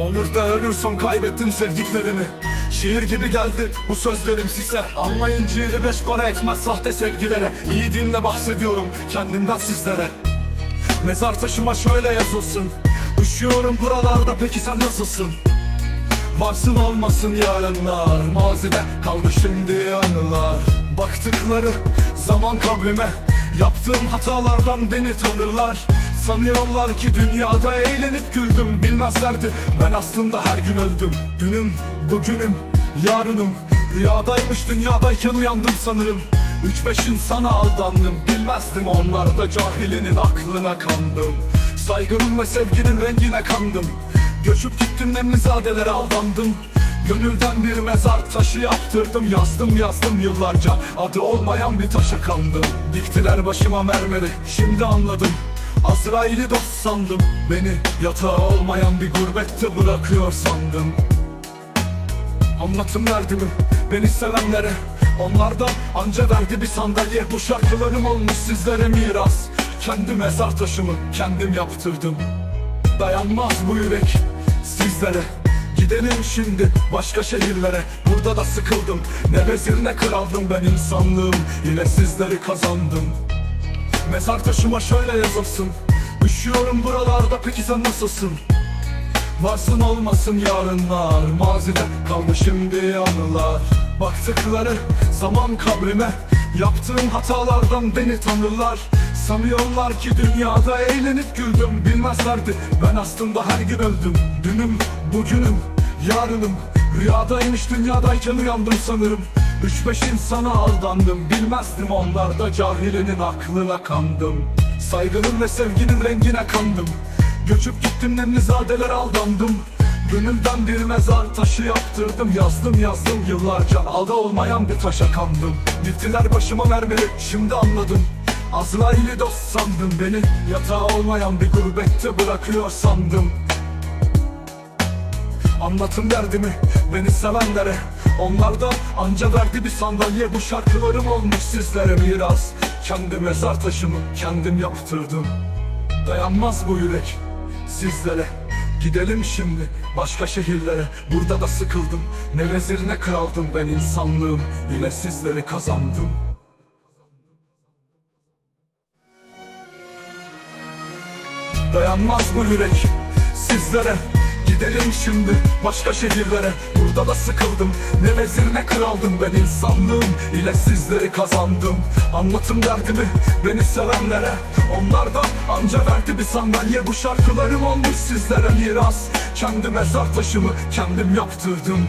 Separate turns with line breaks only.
Onurda ölürsen kaybettin sevdiklerini Şiir gibi geldi bu sözlerim size. Anlayın ciğeri beş para etmez sahte sevgilere. İyi dinle bahsediyorum kendimden sizlere. Mezar taşıma şöyle yazılsın. Üşüyorum buralarda peki sen nasılsın? Varsın olmasın yarınlar. Mazide kaldı şimdi anılar. Baktıkları zaman kabrime Yaptığım hatalardan beni tanırlar. Sanıyorlar ki dünyada eğlenip güldüm Bilmezlerdi. Ben aslında her gün öldüm. Dünüm, bugünüm, yarınım. Rüyadaymış dünyadayken uyandım sanırım. Üç beş insana aldandım. Bilmezdim onlar da cahilinin aklına kandım. Saygının ve sevginin rengine kandım. Göçüp gittim nemlizadelere aldandım. Gönülden bir mezar taşı yaptırdım. Yazdım yazdım yıllarca. Adı olmayan bir taşa kandım. Diktiler başıma mermeri. Şimdi anladım Azrail'i dost sandım. Beni yatağı olmayan bir gurbette bırakıyor sandım. Anlatım derdimi beni sevenlere? Onlardan anca verdi bir sandalye. Bu şarkılarım olmuş sizlere miras. Kendi mezar taşımı kendim yaptırdım. Dayanmaz bu yürek sizlere. Gidelim şimdi başka şehirlere. Burada da sıkıldım. Ne vezir ne kraldım ben insanlığım. Yine sizleri kazandım Mezar taşıma şöyle yazılsın. Üşüyorum buralarda peki sen nasılsın? Varsın olmasın yarınlar Mazide kaldı şimdi anılar. Baktıkları zaman kabrime Yaptığım hatalardan beni tanırlar. Sanıyorlar ki dünyada eğlenip güldüm Bilmezlerdi. Ben aslında her gün öldüm Dünüm, bugünüm, yarınım. Rüyadaymış dünyadayken uyandım sanırım Üç beş insana aldandım Bilmezdim onlar da cahilinin aklına kandım. Saygının ve sevginin rengine kandım. Göçüp gittim nemlizadeler aldandım. Gönülden bir mezar taşı yaptırdım. Yazdım yazdım yıllarca Alda olmayan bir taşa kandım. Gittiler başıma mermeri şimdi anladım. Azrail'i dost sandım. Beni Yatağı olmayan bir gurbette bırakıyor sandım. Anlatın derdimi beni sevenlere Onlar da anca verdi bir sandalye. Bu şarkılarım olmuş sizlere miras. Kendi mezar taşımı kendim yaptırdım. Dayanmaz bu yürek sizlere. Gidelim şimdi başka şehirlere. Burada da sıkıldım. Ne vezir ne kraldım. Ben insanlığım. Yine sizleri kazandım. Dayanmaz bu yürek sizlere Gidelim şimdi başka şehirlere. Burada da sıkıldım Ne vezir ne kraldım. Ben insanlığım ile sizleri kazandım. Anlatım derdimi beni sevenlere? Onlar da anca verdi bir sandalye. Bu şarkılarım olmuş sizlere miras. Kendi mezar taşımı kendim yaptırdım